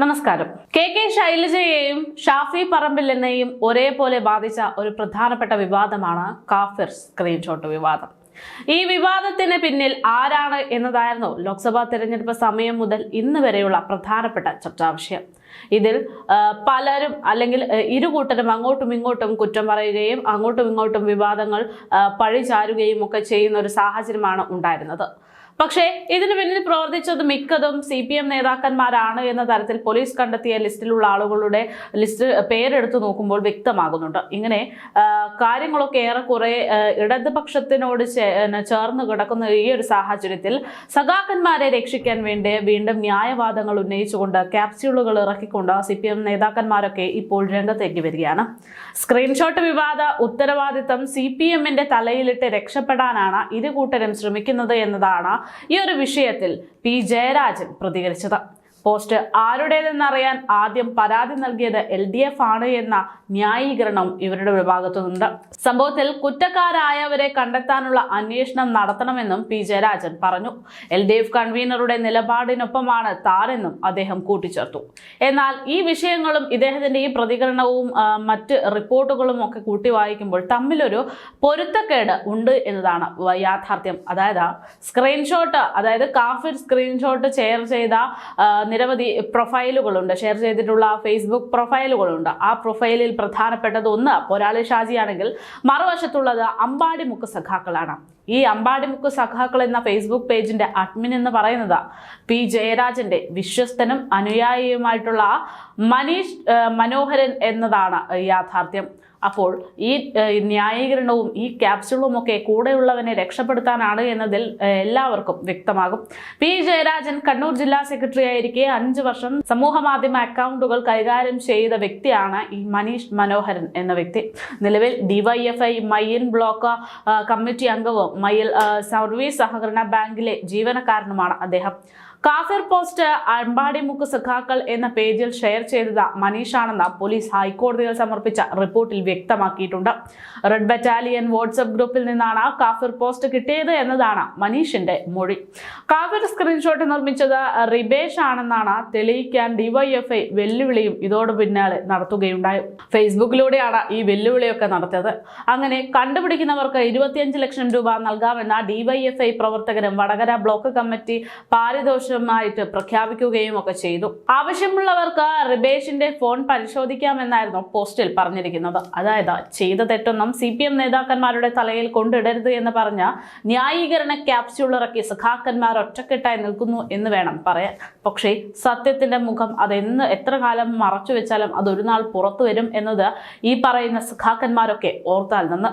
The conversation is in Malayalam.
നമസ്കാരം. കെ കെ ശൈലജയെയും ഷാഫി പറമ്പിലിനെയും ഒരേപോലെ ബാധിച്ച ഒരു പ്രധാനപ്പെട്ട വിവാദമാണ് കാഫിർ സ്ക്രീൻഷോട്ട് വിവാദം. ഈ വിവാദത്തിന് പിന്നിൽ ആരാണ് എന്നതായിരുന്നു ലോക്സഭാ തെരഞ്ഞെടുപ്പ് സമയം മുതൽ ഇന്ന് വരെയുള്ള പ്രധാനപ്പെട്ട ചർച്ചാ വിഷയം. ഇതിൽ പലരും അല്ലെങ്കിൽ ഇരു ഇരുകൂട്ടരും അങ്ങോട്ടും ഇങ്ങോട്ടും കുറ്റം പറയുകയും അങ്ങോട്ടും ഇങ്ങോട്ടും വിവാദങ്ങൾ പഴിചാരുകയും ഒക്കെ ചെയ്യുന്ന ഒരു സാഹചര്യമാണ് ഉണ്ടായിരുന്നത്. പക്ഷേ ഇതിനു പിന്നിൽ പ്രവർത്തിച്ചത് മിക്കതും സി പി എം നേതാക്കന്മാരാണ് എന്ന തരത്തിൽ പോലീസ് കണ്ടെത്തിയ ലിസ്റ്റിലുള്ള ആളുകളുടെ ലിസ്റ്റ് പേരെടുത്ത് നോക്കുമ്പോൾ വ്യക്തമാകുന്നുണ്ട്. ഇങ്ങനെ കാര്യങ്ങളൊക്കെ ഏറെക്കുറെ ഇടതുപക്ഷത്തിനോട് ചേർന്ന് കിടക്കുന്ന ഈ ഒരു സാഹചര്യത്തിൽ സഖാക്കന്മാരെ രക്ഷിക്കാൻ വേണ്ടി വീണ്ടും ന്യായവാദങ്ങൾ ഉന്നയിച്ചുകൊണ്ട് ക്യാപ്സ്യൂളുകൾ ഇറക്കിക്കൊണ്ട് സി പി എം നേതാക്കന്മാരൊക്കെ ഇപ്പോൾ രംഗത്തേക്ക് വരികയാണ്. സ്ക്രീൻഷോട്ട് വിവാദ ഉത്തരവാദിത്തം സി പി എമ്മിന്റെ തലയിലിട്ട് രക്ഷപ്പെടാനാണ് ഇരു കൂട്ടരും ശ്രമിക്കുന്നത് എന്നതാണ് ഈ ഒരു വിഷയത്തിൽ പി ജയരാജൻ പ്രതികരിച്ചത്. പോസ്റ്റ് ആരുടേതെന്നറിയാൻ ആദ്യം പരാതി നൽകിയത് എൽ ഡി എഫ് ആണ് എന്ന ന്യായീകരണം ഇവരുടെ വിഭാഗത്തുനിന്നുണ്ട്. സംഭവത്തിൽ കുറ്റക്കാരായവരെ കണ്ടെത്താനുള്ള അന്വേഷണം നടത്തണമെന്നും പി ജയരാജൻ പറഞ്ഞു. എൽ ഡി എഫ് കൺവീനറുടെ നിലപാടിനൊപ്പമാണ് താരെന്നും അദ്ദേഹം കൂട്ടിച്ചേർത്തു. എന്നാൽ ഈ വിഷയങ്ങളും ഇദ്ദേഹത്തിന്റെ ഈ പ്രതികരണവും മറ്റ് റിപ്പോർട്ടുകളും ഒക്കെ കൂട്ടി വായിക്കുമ്പോൾ തമ്മിലൊരു പൊരുത്തക്കേട് ഉണ്ട് എന്നതാണ് യാഥാർത്ഥ്യം. അതായത് സ്ക്രീൻഷോട്ട് അതായത് കാഫിർ സ്ക്രീൻഷോട്ട് ഷെയർ ചെയ്ത നിരവധി പ്രൊഫൈലുകളുണ്ട്. ഷെയർ ചെയ്തിട്ടുള്ള ഫേസ്ബുക്ക് പ്രൊഫൈലുകളുണ്ട്. ആ പ്രൊഫൈലിൽ പ്രധാനപ്പെട്ടത് ഒന്ന് പൊരാളി ഷാജിയാണെങ്കിൽ മറുവശത്തുള്ളത് അമ്പാടിമുക്ക് സഖാക്കളാണ്. ഈ അമ്പാടിമുക്ക് സഖാക്കൾ എന്ന ഫേസ്ബുക്ക് പേജിന്റെ അഡ്മിൻ എന്ന് പറയുന്നത് പി. ജയരാജന്റെ വിശ്വസ്തനും അനുയായിയുമായിട്ടുള്ള മനീഷ് മനോഹരൻ എന്നതാണ് യാഥാർത്ഥ്യം. അപ്പോൾ ഈ ന്യായീകരണവും ഈ ക്യാപ്സ്യൂളും ഒക്കെ കൂടെയുള്ളവനെ രക്ഷപ്പെടുത്താനാണ് എന്നതിൽ എല്ലാവർക്കും വ്യക്തമാകും. പി. ജയരാജൻ കണ്ണൂർ ജില്ലാ സെക്രട്ടറി ആയിരിക്കെ അഞ്ച് വർഷം സമൂഹ മാധ്യമ അക്കൗണ്ടുകൾ കൈകാര്യം ചെയ്ത വ്യക്തിയാണ് ഈ മനീഷ് മനോഹരൻ എന്ന വ്യക്തി. നിലവിൽ ഡിവൈഎഫ്ഐ മയ്യൻ ബ്ലോക്ക് കമ്മിറ്റി അംഗവും മയ്യൽ സർവീസ് സഹകരണ ബാങ്കിലെ ജീവനക്കാരനുമാണ് അദ്ദേഹം. കാഫിർ പോസ്റ്റ് അമ്പാടിമുക്ക് സഖാക്കൾ എന്ന പേജിൽ ഷെയർ ചെയ്തത് മനീഷാണെന്ന് പോലീസ് ഹൈക്കോടതിയിൽ സമർപ്പിച്ച റിപ്പോർട്ടിൽ വ്യക്തമാക്കിയിട്ടുണ്ട്. റെഡ് ബറ്റാലിയൻ വാട്സപ്പ് ഗ്രൂപ്പിൽ നിന്നാണ് കാഫിർ പോസ്റ്റ് കിട്ടിയത് എന്നതാണ് മനീഷിന്റെ മൊഴി. കാഫിർ സ്ക്രീൻഷോട്ട് നിർമ്മിച്ചത് റിബേഷ് ആണെന്നാണ് തെളിയിക്കാൻ ഡിവൈഎഫ്ഐ വെല്ലുവിളിയും ഇതോട് പിന്നാലെ നടത്തുകയുണ്ടായി. ഫേസ്ബുക്കിലൂടെയാണ് ഈ വെല്ലുവിളിയൊക്കെ നടത്തിയത്. അങ്ങനെ കണ്ടുപിടിക്കുന്നവർക്ക് ഇരുപത്തിയഞ്ച് ലക്ഷം രൂപ നൽകാമെന്ന ഡിവൈഎഫ്ഐ പ്രവർത്തകരും വടകര ബ്ലോക്ക് കമ്മിറ്റി പാരിതോഷികമായിട്ട് പ്രഖ്യാപിക്കുകയും ഒക്കെ ചെയ്തു. ആവശ്യമുള്ളവർക്ക് റിബേഷിന്റെ ഫോൺ പരിശോധിക്കാമെന്നായിരുന്നു പോസ്റ്റിൽ പറഞ്ഞിരിക്കുന്നത്. അതായത് ചെയ്ത തെറ്റൊന്നും സി പി എം നേതാക്കന്മാരുടെ തലയിൽ കൊണ്ടിടരുത് എന്ന് പറഞ്ഞ ന്യായീകരണ ക്യാപ്സ്യൂൾ ഇറക്കി സഖാക്കന്മാർ ഒറ്റക്കെട്ടായി നിൽക്കുന്നു എന്ന് വേണം പറയാൻ. പക്ഷേ സത്യത്തിന്റെ മുഖം അതെന്ന് എത്ര കാലം മറച്ചു വെച്ചാലും അതൊരു നാൾ പുറത്തു വരും എന്നത് ഈ പറയുന്ന സഖാക്കന്മാരൊക്കെ ഓർത്താൽ നിന്ന്